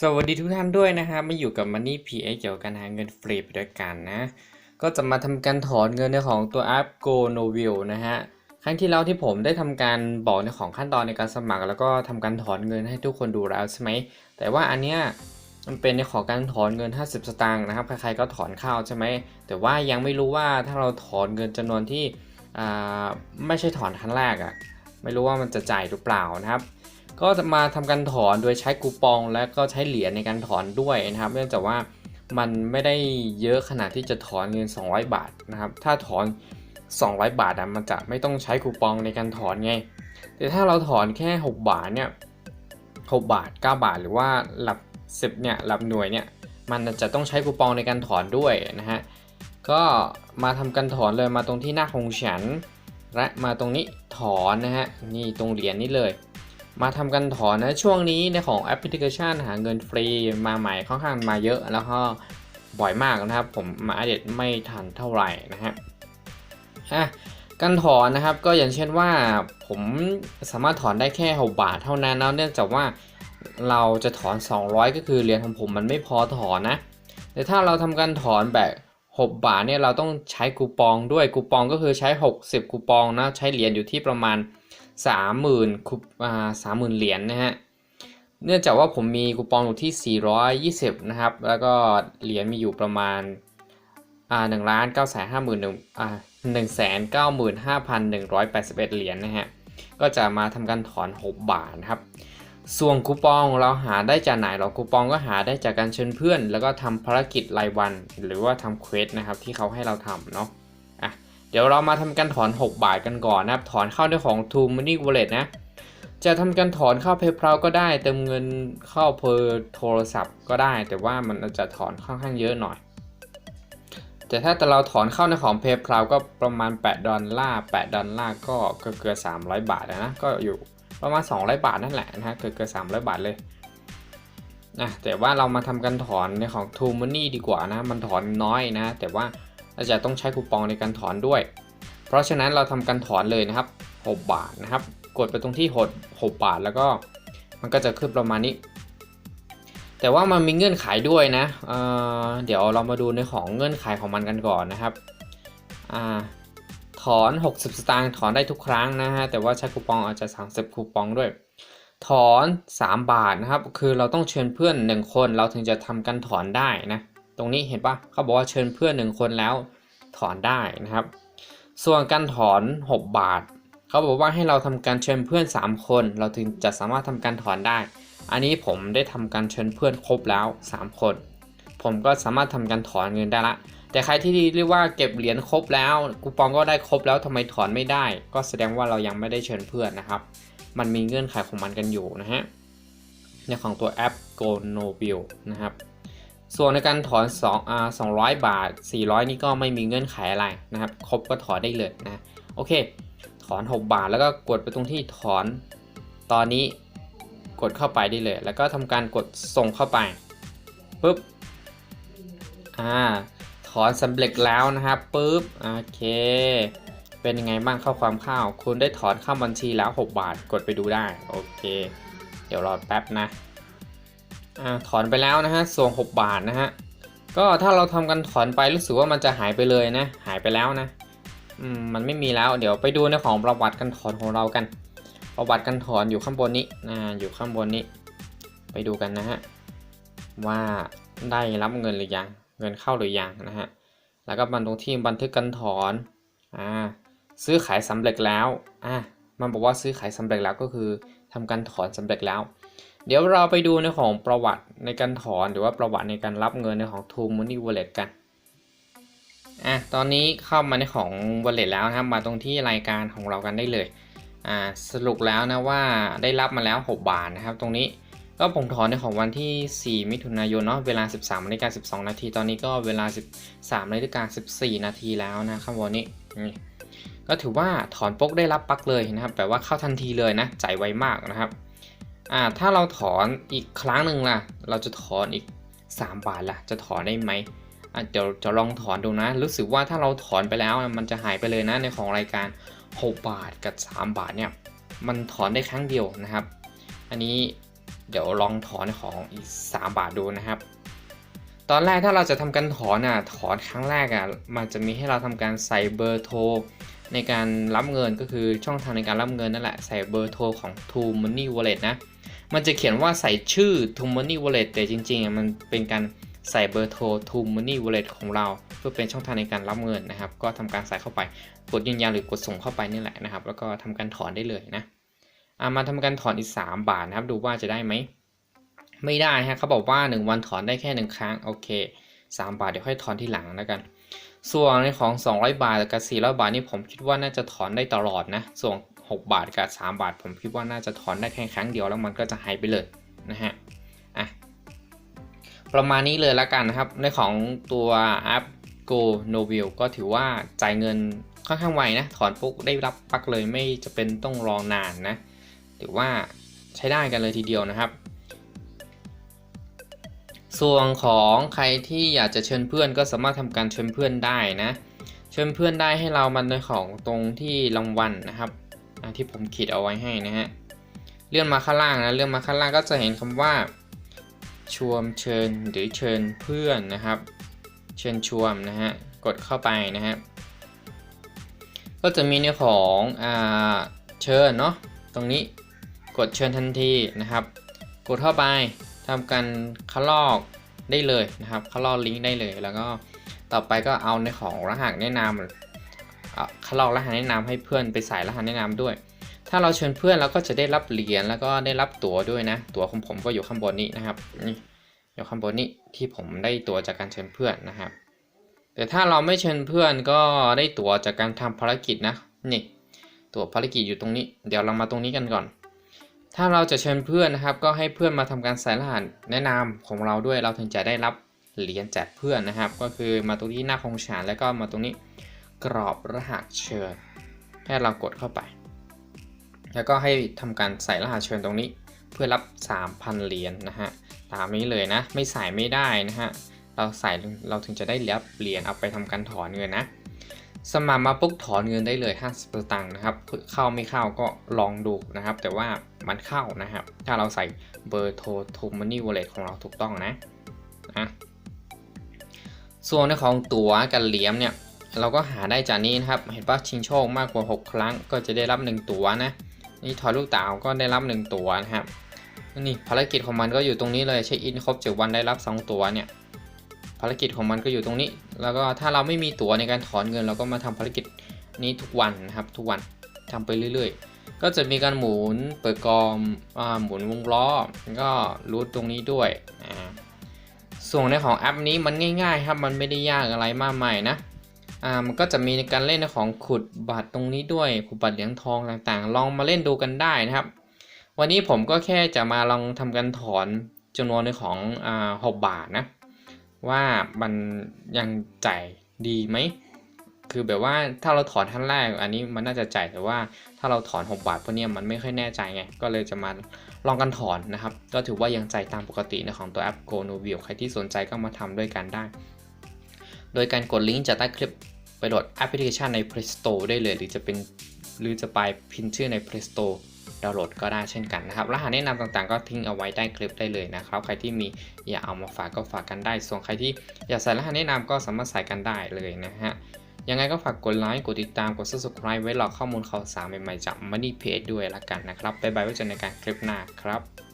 สวัสดีทุกท่านด้วยนะครับมาอยู่กับ Money PX เกี่ยวกับการหาเงินฟรีไปด้วยกันนะ ก็จะมาทำการถอนเงินในของตัวแอป Go n o v i l นะฮะครั้งที่แล้วที่ผมได้ทำการบอกในของขั้นตอนในการสมัคร แล้วก็ทำการถอนเงินให้ทุกคนดูแล้วใช่ไหมแต่ว่าอันเนี้ยมันเป็นในของการถอนเงิน 50 สตางค์นะครับใครๆก็ถอนเข้าใช่ไหมแต่ว่ายังไม่รู้ว่าถ้าเราถอนเงินจำนวนที่อ่าไม่ใช่ถอนครั้งแรกอะ่ะไม่รู้ว่ามันจะจ่ายหรือเปล่านะครับ ก็จะมาทำการถอนโดยใช้คูปอง และก็ใช้เหรียญในการถอนด้วยนะครับ เนื่องจากว่ามันไม่ได้เยอะขนาดที่จะถอนเงิน 200 บาทนะครับ ถ้าถอน 200 บาทอะมันจะไม่ต้องใช้คูปองในการถอนไง แต่ถ้าเราถอนแค่ 6 บาทเนี่ย6บาท 9 บาท หรือว่าหลัก10เนี่ยหลักหน่วยเนี่ยมันจะต้องใช้คูปองในการถอนด้วยนะฮะ ก็มาทำการถอนเลยมาตรงที่หน้าของฉัน และมาตรงนี้ถอนนะฮะ นี่ตรงเหรียญนี่เลย มาทำกันถอนนะช่วงนี้ในของแอปพลิเคชันหาเงินฟรีมาใหม่ค่อนข้างมาเยอะแล้วก็บ่อยมากนะครับ ผมมาอัปเดตไม่ทันเท่าไหร่นะฮะอะการถอนนะครับก็อย่างเช่นว่าผมสามารถถอนได้แค่ 6 บาทเท่านั้นนะเนื่องจากว่าเราจะถอน 200 ก็คือเหรียญของผมมันไม่พอถอนนะ แต่ถ้าเราทำการถอนแบบ 6 บาทเนี่ยเราต้องใช้คูปองด้วยคูปองก็คือใช้ 60 คูปองนะใช้เหรียญอยู่ที่ประมาณ 30,000คูอ่า30,000เหรียญนะฮะเนื่องจากว่าผมมีคูปองอยู่ที่ 420 นะครับ แล้วก็เหรียญมีอยู่ประมาณอ่า1ล้าน9 5 1 0 0 0อ่า195,181เหรียญนะฮะ ก็จะมาทำการถอน6บาทนะครับ ส่วนคูปองเราหาได้จากไหนเราคูปองก็หาได้จากการเชิญเพื่อน แล้วก็ทำภารกิจรายวัน หรือว่าทำเควสนะครับที่เขาให้เราทำเนาะ ดี๋ยวเรามาทำการถอน 6 บาทกันก่อนนะครับ ถอนเข้าด้วยของ t o Money Wallet นะ จะทำการถอนเข้า PayPal ก็ได้ เติมเงินเข้าเพอโทรศัพท์ก็ได้ แต่ว่ามันจะถอนค่อนข้างเยอะหน่อย แต่ถ้าแต่เราถอนเข้าในของ PayPal ก็ประมาณ 8 ดอลลาร์ 8 ดอลลาร์ก็เกือบๆ300 บาทนะ ก็อยู่ประมาณ 200 บาทนั่นแหละนะฮะเกือบ300 บาทเลยนะแต่ว่าเรามาทำการถอนในของ t o Money ดีกว่านะ มันถอนน้อยนะ แต่ว่า เราจะต้องใช้คูปองในการถอนด้วย เพราะฉะนั้นเราทำการถอนเลยนะครับ 6 บาทนะครับ กดไปตรงที่หด6บาทแล้วก็มันก็จะขึ้นประมาณนี้ แต่ว่ามันมีเงื่อนไขด้วยนะเเดี๋ยวเรามาดูในของเงื่อนไขของมันกันก่อนนะครับอถอน 60 สตางค์ถอนได้ทุกครั้งนะฮะ แต่ว่าใช้คูปองอาจจะ30คูปองด้วยถอน 3 บาทนะครับ คือเราต้องเชิญเพื่อน 1 คนเราถึงจะทำการถอนได้นะ ตรงนี้เห็นปะเขาบอกว่าเชิญเพื่อน1คนแล้วถอนได้นะครับ ส่วนการถอน 6 บาท เขาบอกว่าให้เราทำการเชิญเพื่อน 3 คน เราถึงจะสามารถทำการถอนได้ อันนี้ผมได้ทำการเชิญเพื่อนครบแล้ว 3 คน ผมก็สามารถทำการถอนเงินได้ละ แต่ใครที่เรียกว่าเก็บเหรียญครบแล้วคูปองก็ได้ครบแล้วทำไมถอนไม่ได้ ก็แสดงว่าเรายังไม่ได้เชิญเพื่อนนะครับ มันมีเงื่อนไขของมันกันอยู่นะฮะในของตัวแอป Go No Bill นะครับ ส่วนในการถอน2อ่า200 บาท 400 นี่ก็ไม่มีเงื่อนไขอะไรนะครับ ครบก็ถอนได้เลยนะโอเค ถอน 6 บาทแล้วก็กดไปตรงที่ถอน ตอนนี้กดเข้าไปได้เลย แล้วก็ทำการกดส่งเข้าไปปุ๊บอ่าถอนสำเร็จแล้วนะครับปุ๊บโอเค เป็นยังไงบ้างเข้าความข้าว คุณได้ถอนเข้าบัญชีแล้ว 6 บาทกดไปดูได้โอเค เดี๋ยวรอแป๊บนะ อ่าถอนไปแล้วนะฮะส่วน6บาทนะฮะก็ถ้าเราทำกันถอนไปรู้สึกว่ามันจะหายไปเลยนะ หายไปแล้วนะอืมมันไม่มีแล้วเดี๋ยวไปดูในของประวัติการถอนของเรากัน ประวัติการถอนอยู่ข้างบนนี้นะอยู่ข้างบนนี้ ไปดูกันนะฮะว่าได้รับเงินหรือยังเงินเข้าหรือยังนะฮะแล้วก็บันตรงที่บันทึกการถอนอ่าซื้อขายสำเร็จแล้วอ่ามันบอกว่าซื้อขายสำเร็จแล้วก็คือทำการถอนสำเร็จแล้ว เดี๋ยวเราไปดูในของประวัติในการถอนหรือว่าประวัติในการรับเงินในของ t o Money Wallet กัน อะ ตอนนี้เข้ามาในของ Wallet แล้วนะครับ มาตรงที่รายการของเรากันได้เลย อ่า สรุปแล้วนะว่าได้รับมาแล้ว 6 บาทนะครับ ตรงนี้ก็ผมถอนในของวันที่ 4 มิถุนายนเนาะ เวลา 13นาฬิกา12 นาที ตอนนี้ก็เวลา 13นาฬิกา14 นาทีแล้วนะข้างบนนี้ ก็ถือว่าถอนปกได้รับปักเลยนะครับ แปลว่าเข้าทันทีเลยนะ จ่ายไวมากนะครับ อ่าถ้าเราถอนอีกครั้งหนึ่งล่ะ เราจะถอนอีก 3 บาทล่ะ จะถอนได้ไหมอะเดี๋ยวจะลองถอนดูนะ รู้สึกว่าถ้าเราถอนไปแล้วมันจะหายไปเลยนะในของรายการ 6 บาทกับ 3 บาทเนี่ยมันถอนได้ครั้งเดียวนะครับ อันนี้เดี๋ยวลองถอนของอีก 3 บาทดูนะครับ ตอนแรกถ้าเราจะทำการถอนอะถอนครั้งแรกอะมันจะมีให้เราทำการใส่เบอร์โทร ในการรับเงินก็คือช่องทางในการรับเงินนั่นแหละใส่เบอร์โทรของ True Money Wallet นะ มันจะเขียนว่าใส่ชื่อ True Money Wallet แต่จริงๆอะมันเป็นการใส่เบอร์โทร True Money Wallet ของเรา เพื่อเป็นช่องทางในการรับเงินนะครับ ก็ทำการใส่เข้าไปกดยืนยันหรือกดส่งเข้าไปนี่แหละนะครับ แล้วก็ทำการถอนได้เลยนะามาทำการถอนอีก 3 บาทนะครับ ดูว่าจะได้ไหมไม่ได้ฮะเขาบอกว่า 1 วันถอนได้แค่ 1 ครั้งโอเค 3 บาทเดี๋ยวค่อยถอนที่หลังแล้วกัน ส่วนในของ 200 บาทกับ 400 บาทนี่ผมคิดว่าน่าจะถอนได้ตลอดนะ ส่วน 6 บาทกับ 3 บาท ผมคิดว่าน่าจะถอนได้แค่ครั้งเดียวแล้วมันก็จะหายไปเลยนะฮะ อะ ประมาณนี้เลยละกันนะครับ ในของตัวแอป Go n o v i l ก็ถือว่าจ่ายเงินค่อนข้างไวนะ ถอนปุ๊บได้รับปักเลยไม่จะเป็นต้องรอนานนะ ถือว่าใช้ได้กันเลยทีเดียวนะครับ ส่วนของใครที่อยากจะเชิญเพื่อนก็สามารถทำการเชิญเพื่อนได้นะ เชิญเพื่อนได้ให้เรามันในของตรงที่รางวัลนะครับที่ผมขีดเอาไว้ให้นะฮะเลื่อนมาข้างล่างนะเลื่อนมาข้างล่างก็จะเห็นคำว่า ชวนเชิญหรือเชิญเพื่อนนะครับ เชิญชวนนะฮะกดเข้าไปนะฮะก็จะมีในของอ่าเชิญเนาะตรงนี้กดเชิญทันทีนะครับ กดเข้าไป ทำการคัดลอกได้เลยนะครับคัดลอกลิงก์ได้เลย แล้วก็ต่อไปก็เอาในของรหัสแนะนำอะคัดลอกรหัสแนะนำให้เพื่อนไปใส่รหัสแนะนำด้วย ถ้าเราเชิญเพื่อนเราก็จะได้รับเหรียญแล้วก็ได้รับตั๋วด้วยนะ ตั๋วของผมก็อยู่ข้างบนนี้นะครับนี่อยู่ข้างบนนี้ที่ผมได้ตั๋วจากการเชิญเพื่อนนะครับ แต่ถ้าเราไม่เชิญเพื่อนก็ได้ตั๋วจากการทำภารกิจนะนี่ตั๋วภารกิจอยู่ตรงนี้ เดี๋ยวเรามาตรงนี้กันก่อน ถ้าเราจะเชิญเพื่อนนะครับ ก็ให้เพื่อนมาทำการใส่รหัสแนะนำของเราด้วยเราถึงจะได้รับเหรียญจากเพื่อนนะครับ ก็คือมาตรงที่หน้าคงฉานแล้วก็มาตรงนี้กรอบรหัสเชิญ ให้เรากดเข้าไป แล้วก็ให้ทำการใส่รหัสเชิญตรงนี้ เพื่อรับ 3,000 เหรียญนะฮะตามนี้เลยนะ ไม่ใส่ไม่ได้นะฮะเราใส่เราถึงจะได้รับเหรียญเอาไปทำการถอนเงินนะ สมัครมาปุ๊บถอนเงินได้เลย 50สตางค์นะครับ เข้าไม่เข้าก็ลองดูนะครับ แต่ว่ามันเข้านะครับ ถ้าเราใส่เบอร์โทรทูมันนี่วอลเล็ตของเราถูกต้องนะนะส่วนในของตั๋วกับเหรี่ยญเนี่ย เราก็หาได้จากนี้นะครับ เห็นว่าชิงโชคมากกว่า 6 ครั้ง ก็จะได้รับ 1 ตั๋วนะ นี่ถอยลูกเต๋าก็ได้รับ 1 ตั๋วนะครับ นี่ภารกิจของมันก็อยู่ตรงนี้เลยเช็คอินครบ7วันได้รับ 2 ตั๋วเนี่ย ภารกิจของมันก็อยู่ตรงนี้ แล้วก็ถ้าเราไม่มีตั๋วในการถอนเงิน เราก็มาทำภารกิจนี้ทุกวันนะครับทุกวันทำไปเรื่อย ๆ ก็จะมีการหมุนเปิดกองอหมุนวงล้อก็รูทตรงนี้ด้วยส่วนในของแอปนี้มันง่ายๆครับมันไม่ได้ยากอะไรมากมายนะอ่ามันก็จะมีในการเล่นในของขุดบัตรตรงนี้ด้วยขุดบัตรเหรียญทองต่างๆ ลองมาเล่นดูกันได้นะครับ วันนี้ผมก็แค่จะมาลองทำการถอนจำนวนในของอ่าหกบาทนะ ว่ามันยังจ่ายดีไหม คือแบบว่าถ้าเราถอนท่านแรกอันนี้มันน่าจะจ่ายแต่ว่าถ้าเราถอน 6 บาทพวกนี้มันไม่ค่อยแน่ใจไง ก็เลยจะมาลองกันถอนนะครับ ก็ถือว่ายังจ่ายตามปกติในของตัวแอป Go n o v i l ใครที่สนใจก็มาทำด้วยกันได้ โดยการกดลิงก์จากใต้คลิปไปโหลดแอปพลิเคชันใน Play Store ได้เลย หรือจะเป็นหรือจะไปพิมพ์ชื่อใน Play Store ดาวน์โหลดก็ได้เช่นกันนะครับรหัสแนะนำต่างๆ ก็ทิ้งเอาไว้ใต้คลิปได้เลยนะครับ ใครที่มีอยากเอามาฝากก็ฝากกันได้ ส่วนใครที่อยากใส่รหัสแนะนำก็สามารถใส่กันได้เลยนะฮะยังไงก็ฝากกดไลค์ กดติดตาม กด subscribe ไว้รอข้อมูลข่าวสารใหม่ๆจาก Money Page ด้วยละกันนะครับ บ๊ายบายไว้เจอกันในการคลิปหน้าครับ